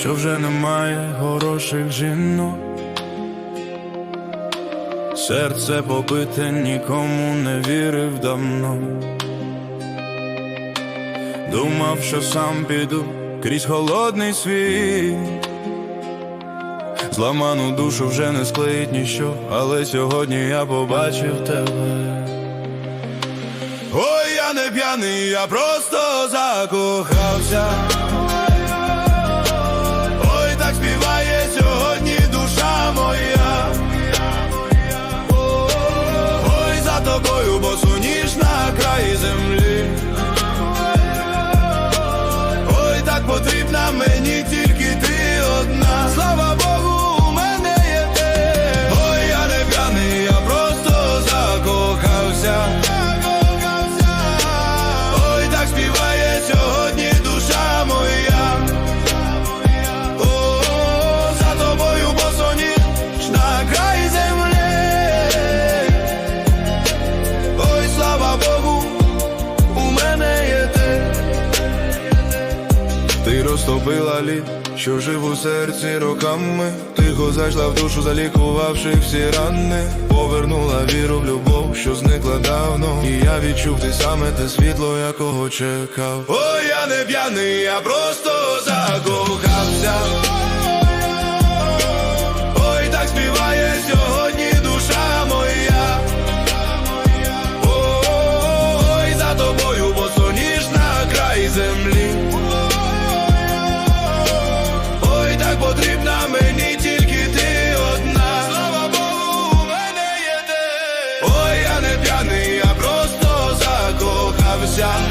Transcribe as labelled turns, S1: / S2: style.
S1: що вже немає хороших жінок. Серце побите нікому не вірив давно. Думав, що сам піду крізь холодний світ. Зламану душу вже не склеїть ніщо, але сьогодні я побачив тебе. Ой, я не п'яний, я просто закохався. Ой, місто лі, що жив у серці роками, тихо зайшла в душу, залікувавши всі рани, повернула віру в любов, що зникла давно. І я відчув ти саме те світло, якого чекав. О, я не п'яний, я просто закохався. Ой, так співає сьогодні душа моя. Ой, за тобою, бо соніжна край землі. п'яний, я просто закохався.